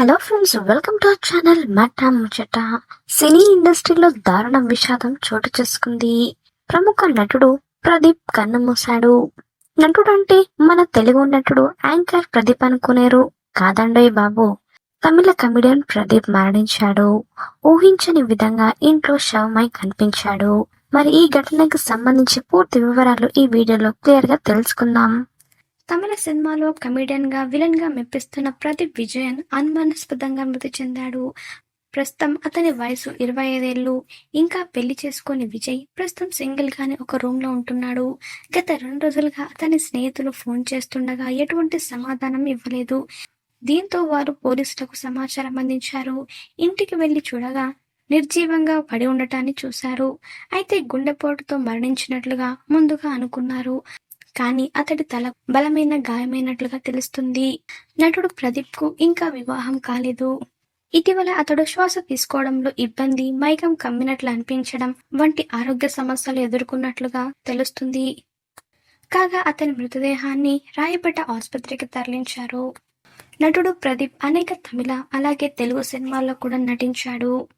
Hello friends welcome to our channel Mata Muchata. Cine ఇండస్ట్రీలో దారుణ విషాదం చోటు చేసుకుంది. ప్రముఖ నటుడు ప్రదీప్ కన్నుమూశాడు. నటుడు అంటే మన తెలుగు నటుడు యాంకర్ ప్రదీప్ అనుకునేరు. కాదండోయ్ బాబు తమిళ కమిడియన్ ప్రదీప్ మరణించాడు. ఊహించని విధంగా ఇంట్లో శవమై కనిపించాడు. మరి ఈ ఘటనకు సంబంధించి పూర్తి వివరాలు ఈ వీడియోలో క్లియర్గా తెలుసుకుందాం. తమిళ సినిమాలో కమెడియన్గా విలన్గా మెప్పిస్తున్న ప్రదీప్ విజయన్ అనుమానాస్పదంగా మృతి చెందాడు. ప్రస్తుతం అతని వయసు ఇరవై ఐదేళ్ళు ఇంకా పెళ్ళి చేసుకుని విజయ్ ప్రస్తుతం సింగిల్ గానే ఒక రూమ్లో ఉంటున్నాడు. గత రెండు రోజులుగా అతని స్నేహితులు ఫోన్ చేస్తుండగా ఎటువంటి సమాధానం ఇవ్వలేదు. దీంతో వారు పోలీసులకు సమాచారం అందించారు. ఇంటికి వెళ్ళి చూడగా నిర్జీవంగా పడి ఉండటాన్ని చూశారు. అయితే గుండెపోటుతో మరణించినట్లుగా ముందుగా అనుకున్నారు. కానీ అతడి తల బలమైన గాయమైనట్లుగా తెలుస్తుంది. నటుడు ప్రదీప్కు ఇంకా వివాహం కాలేదు. ఇటీవల అతడు శ్వాస తీసుకోవడంలో ఇబ్బంది మైకం కమ్మినట్లు అనిపించడం వంటి ఆరోగ్య సమస్యలు ఎదుర్కొన్నట్లుగా తెలుస్తుంది. కాగా అతని మృతదేహాన్ని రాయపేట ఆసుపత్రికి తరలించారు. నటుడు ప్రదీప్ అనేక తమిళ అలాగే తెలుగు సినిమాల్లో కూడా నటించాడు.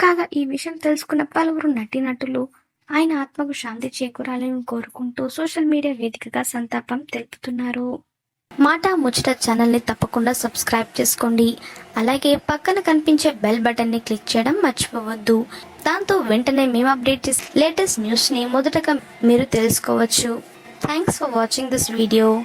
కాగా ఈ విషయం తెలుసుకున్న పలువురు నటీనటులు ఆయన ఆత్మకు శాంతి చేకూరాలని కోరుకుంటూ సోషల్ మీడియా వేదికగా సంతాపం తెలుపుతున్నారు. మాట ముచ్చట ఛానల్ని తప్పకుండా సబ్స్క్రైబ్ చేసుకోండి. అలాగే పక్కన కనిపించే బెల్ బటన్ని క్లిక్ చేయడం మర్చిపోవద్దు. దాంతో వెంటనే మేము అప్డేట్ చేసే లేటెస్ట్ న్యూస్ని మొదటగా మీరు తెలుసుకోవచ్చు. Thanks for watching this video